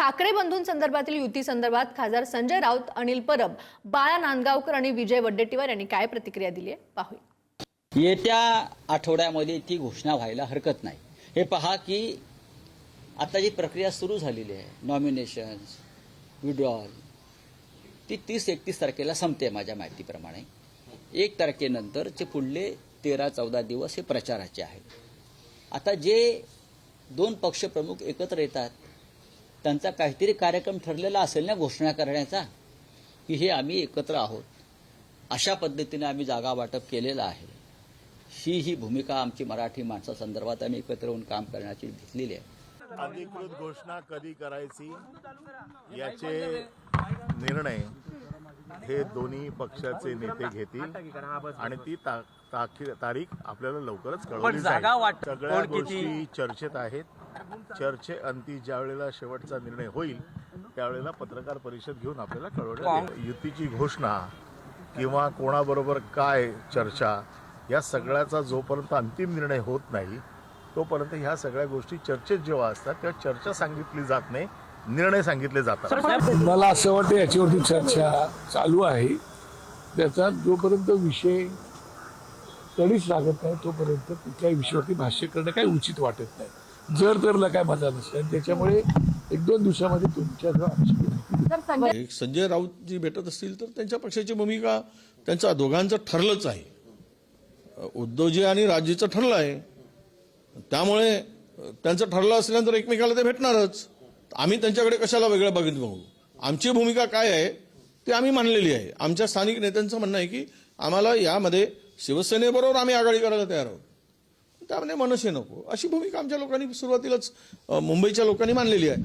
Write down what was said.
ठाकरे बंधूंसंदर्भातील युती संदर्भात खासदार संजय राऊत अनिल परब बाळा नांदगावकर आणि विजय वड्डेट्टीवार यांनी काय प्रतिक्रिया दिली आहे? पाहूया. येत्या आठवड्यामध्ये ती घोषणा व्हायला हरकत नाही. हे पहा की आता जी प्रक्रिया सुरू झालेली आहे नॉमिनेशन्स विड्रॉल ती तीस एकतीस तारखेला संपते माझ्या माहितीप्रमाणे. एक तारखेनंतरचे पुढले तेरा चौदा दिवस हे प्रचाराचे आहेत. आता जे दोन पक्षप्रमुख एकत्र येतात त्यांचा काहीतरी कार्यक्रम ठरलेला असेल ना घोषणा करण्याचा की हे आम्ही एकत्र आहोत अशा पद्धतीने आम्ही जागा वाटप केलेलं आहे ही ही भूमिका आमची मराठी माणसासंदर्भात आम्ही एकत्र येऊन काम करण्याची घेतलेली आहे अधिकृत घोषणा कधी करायची याचे निर्णय हे दोन्ही पक्षाचे नेते घेतील आणि ती तारीख आपल्याला लवकरच कळवली जागा जाईल. वाट- सगळ्या कोण किती? गोष्टी चर्चेत आहेत चर्चे अंती ज्या वेळेला शेवटचा निर्णय होईल त्यावेळेला पत्रकार परिषद घेऊन आपल्याला येईल. युतीची घोषणा किंवा कोणाबरोबर काय चर्चा या सगळ्याचा जोपर्यंत अंतिम निर्णय होत नाही तोपर्यंत ह्या सगळ्या गोष्टी चर्चेत जेव्हा असतात तेव्हा चर्चा सांगितली जात नाही निर्णय सांगितले जातात. मला असं वाटतं याच्यावरती चर्चा चालू आहे. त्याचा जोपर्यंत विषय तडीच लागत नाही तोपर्यंत कुठल्याही विषयावरती भाष्य करणं काही उचित वाटत नाही. जर तरला काय मजा नसते. आणि त्याच्यामुळे एक दोन दिवसामध्ये तुमच्या आमची एक संजय राऊत जी भेटत असतील तर त्यांच्या पक्षाची भूमिका त्यांच्या दोघांचं ठरलंच आहे. उद्धवजी आणि राजजीचं ठरलं आहे. त्यामुळे त्यांचं ठरलं असल्यानंतर एकमेकाला ते भेटणारच. आम्ही त्यांच्याकडे कशाला वेगळं बघित बघू? आमची भूमिका काय आहे ती आम्ही मांडलेली आहे. आमच्या स्थानिक नेत्यांचं म्हणणं आहे की आम्हाला यामध्ये शिवसेनेबरोबर आम्ही आघाडी करायला तयार आहोत. त्यामध्ये मनसे नको. अशी भूमिका आमच्या लोकांनी सुरुवातीलाच मुंबईच्या लोकांनी मानलेली आहे.